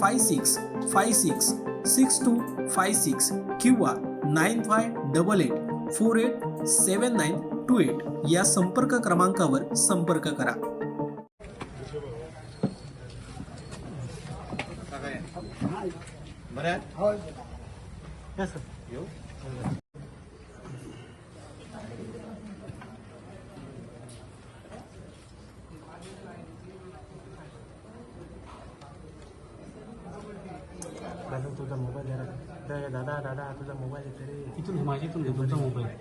five six five six six two five six किंवा nine five double eight four eight seven nine two eight या संपर्क क्रमांकावर संपर्क करा. बरं 가슴 두자 모바일 내라 내가 나다 나다. 두자 모바일 그래 이쯤 마시 좀 두자 모바일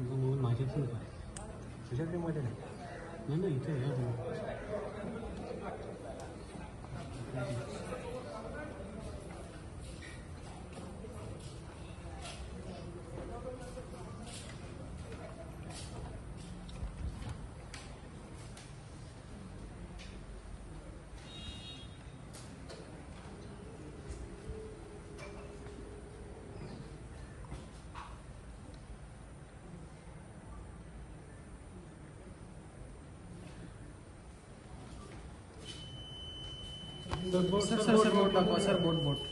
이거 뭐 마시 좀 주셔야 되는 거네 내가 이때 해야 되는 सर सर सर बोट दाखवा सर बोट बोट.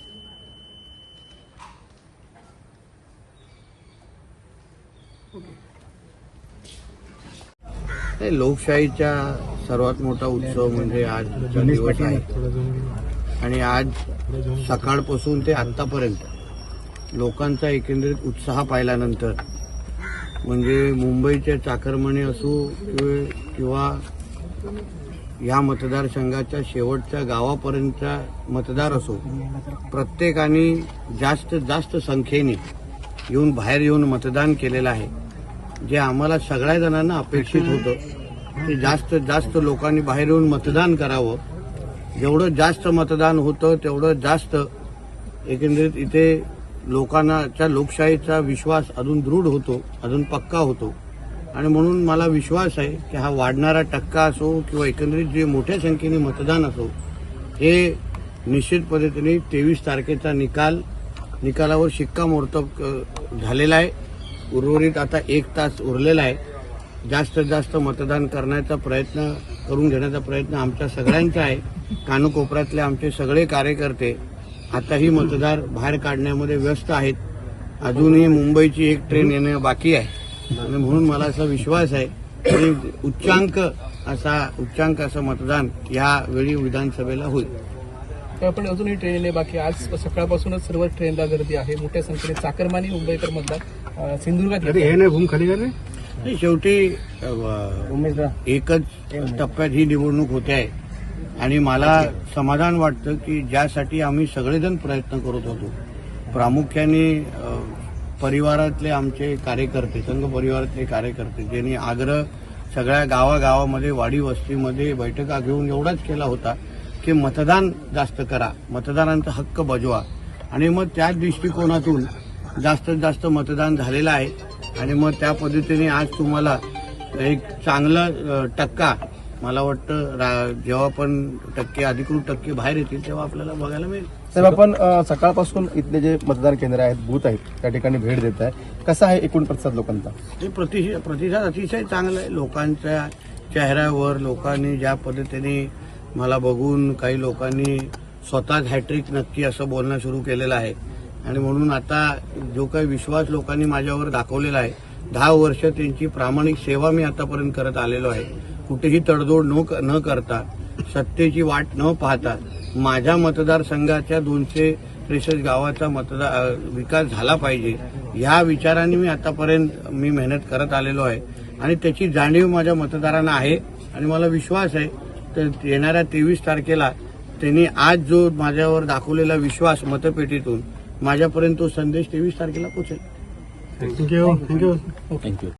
नाही लोकशाहीचा सर्वात मोठा उत्सव म्हणजे आज दिवस आहे. आणि आज सकाळपासून ते आत्तापर्यंत लोकांचा एकंदरीत उत्साह पाहिल्यानंतर म्हणजे मुंबईच्या चाकरमणे असो किंवा या मतदारसंघाच्या शेवटच्या गावापर्यंतचा मतदार असो प्रत्येकाने जास्त जास्त संख्येने येऊन बाहेर येऊन मतदान केलेलं आहे. जे आम्हाला सगळ्या जणांना अपेक्षित होतं की जास्त जास्त लोकांनी बाहेर येऊन मतदान करावं. जेवढं जास्त मतदान होतं तेवढं जास्त एकंदरीत इथे लोकांनाच्या लोकशाहीचा विश्वास अजून दृढ होतो अजून पक्का होतो. आणि म्हणून मला विश्वास आहे की हा वाढणारा टक्का असो किंवा एकंदरीत जे मोठ्या संख्येने मतदान असो हे निश्चित पद्धतीने तेवीस तारखेचा निकाल निकालावर शिक्कामोर्तब झालेला आहे. उर्वरित आता एक तास उरलेला आहे. जास्तीत जास्त मतदान करण्याचा प्रयत्न करून घेण्याचा प्रयत्न आमच्या सगळ्यांचा आहे. कानकोपऱ्यातले आमचे सगळे कार्यकर्ते आताही मतदार बाहेर काढण्यामध्ये व्यस्त आहेत. अजूनही मुंबईची एक ट्रेन येणं बाकी आहे. आणि म्हणून मला असा विश्वास आहे की उच्चांक असा उच्चांक असं मतदान यावेळी विधानसभेला होईल. तर आपण अजूनही ट्रेन बाकी आज सकाळपासूनच सर्व ट्रेनला गर्दी आहे. मोठ्या संख्येने चाकरमानी मुंबईकर मतदार सिंधुदुर्गात आहेत. नाही भूम खाली नाही, शेवटी एकच टप्प्यात ही निवडणूक होते आहे. आणि मला समाधान वाटतं की ज्यासाठी आम्ही सगळेजण प्रयत्न करत होतो. प्रामुख्याने परिवारातले आमचे कार्यकर्ते संघ परिवारातले कार्यकर्ते ज्यांनी आग्रह सगळ्या गावागावामध्ये वाडी वस्तीमध्ये बैठका घेऊन एवढाच केला होता की मतदान जास्त करा मतदारांचा हक्क बजवा. आणि मग त्याच दृष्टिकोनातून जास्तीत जास्त मतदान झालेलं आहे. आणि मग त्या पद्धतीने आज तुम्हाला एक चांगला टक्का मला वाटतं रा- जेव्हा पण टक्के अधिकृत टक्के बाहेर येतील तेव्हा आपल्याला बघायला मिळेल. साहेब आपण सकाळपासून इथले जे मतदान केंद्र आहेत बूथ आहेत त्या ठिकाणी भेट देत आहे कसा आहे एकूण प्रतिसाद लोकांचा? प्रतिसाद प्रतिसाद अतिशय चांगला आहे. लोकांच्या चेहऱ्यावर लोकांनी ज्या पद्धतीने मला बघून काही लोकांनी स्वतःच हॅट्रिक नक्की असं बोलणं सुरू केलेलं आहे. आणि म्हणून आता जो काही विश्वास लोकांनी माझ्यावर दाखवलेला आहे दहा वर्ष त्यांची प्रामाणिक सेवा मी आतापर्यंत करत आलेलो आहे. कुठेही तडजोड न न करता सत्तेची वाट न पाहता माझ्या मतदारसंघाच्या दोनशे त्रेसष्ट गावाचा मतदार विकास झाला पाहिजे. ह्या विचाराने मी आतापर्यंत मी मेहनत करत आलेलो आहे. आणि त्याची जाणीव माझ्या मतदारांना आहे. आणि मला विश्वास आहे. तर येणाऱ्या तेवीस तारखेला त्यांनी आज जो माझ्यावर दाखवलेला विश्वास मतपेटीतून माझ्यापर्यंत तो संदेश तेवीस तारखेला पोचेल थँक्यू थँक्यू